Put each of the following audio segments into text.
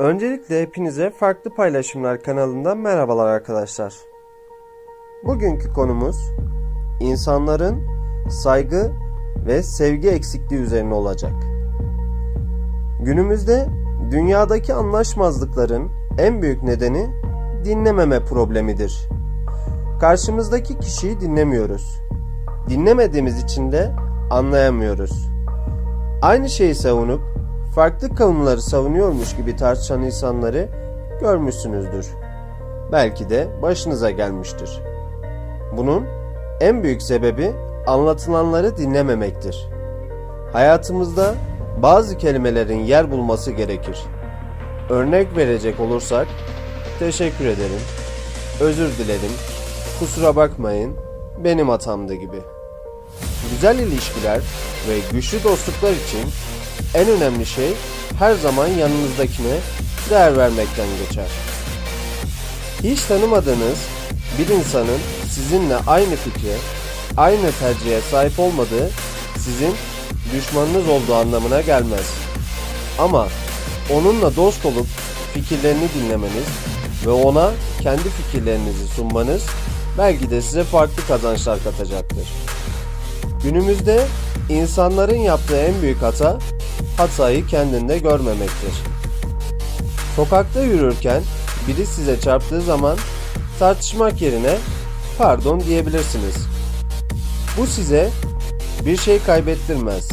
Öncelikle hepinize Farklı Paylaşımlar kanalından merhabalar arkadaşlar. Bugünkü konumuz insanların saygı ve sevgi eksikliği üzerine olacak. Günümüzde dünyadaki anlaşmazlıkların en büyük nedeni dinlememe problemidir. Karşımızdaki kişiyi dinlemiyoruz. Dinlemediğimiz için de anlayamıyoruz. Aynı şeyi savunup farklı kavimleri savunuyormuş gibi tartışan insanları görmüşsünüzdür. Belki de başınıza gelmiştir. Bunun en büyük sebebi anlatılanları dinlememektir. Hayatımızda bazı kelimelerin yer bulması gerekir. Örnek verecek olursak teşekkür ederim, özür dilerim, kusura bakmayın, benim hatamdı gibi. Güzel ilişkiler ve güçlü dostluklar için en önemli şey her zaman yanınızdakine değer vermekten geçer. Hiç tanımadığınız bir insanın sizinle aynı fikre, aynı tercihe sahip olmadığı sizin düşmanınız olduğu anlamına gelmez. Ama onunla dost olup fikirlerini dinlemeniz ve ona kendi fikirlerinizi sunmanız belki de size farklı kazançlar katacaktır. Günümüzde insanların yaptığı en büyük hata hatayı kendinde görmemektir. Sokakta yürürken biri size çarptığı zaman tartışmak yerine pardon diyebilirsiniz. Bu size bir şey kaybettirmez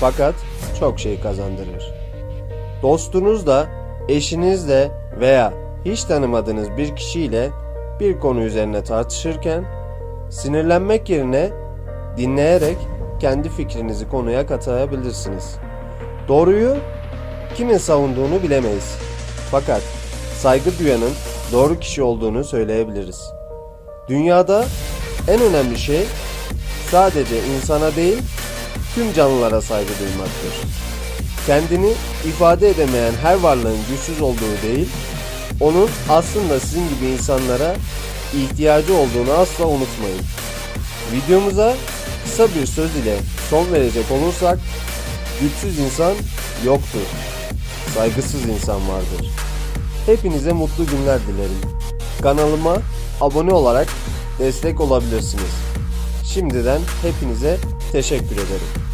fakat çok şey kazandırır. Dostunuzla, eşinizle veya hiç tanımadığınız bir kişiyle bir konu üzerine tartışırken sinirlenmek yerine dinleyerek kendi fikrinizi konuya katabilirsiniz. Doğruyu kimin savunduğunu bilemeyiz. Fakat saygı duyanın doğru kişi olduğunu söyleyebiliriz. Dünyada en önemli şey sadece insana değil tüm canlılara saygı duymaktır. Kendini ifade edemeyen her varlığın güçsüz olduğu değil, onun aslında sizin gibi insanlara ihtiyacı olduğunu asla unutmayın. Videomuza kısa bir söz ile son verecek olursak, güçsüz insan yoktur. Saygısız insan vardır. Hepinize mutlu günler dilerim. Kanalıma abone olarak destek olabilirsiniz. Şimdiden hepinize teşekkür ederim.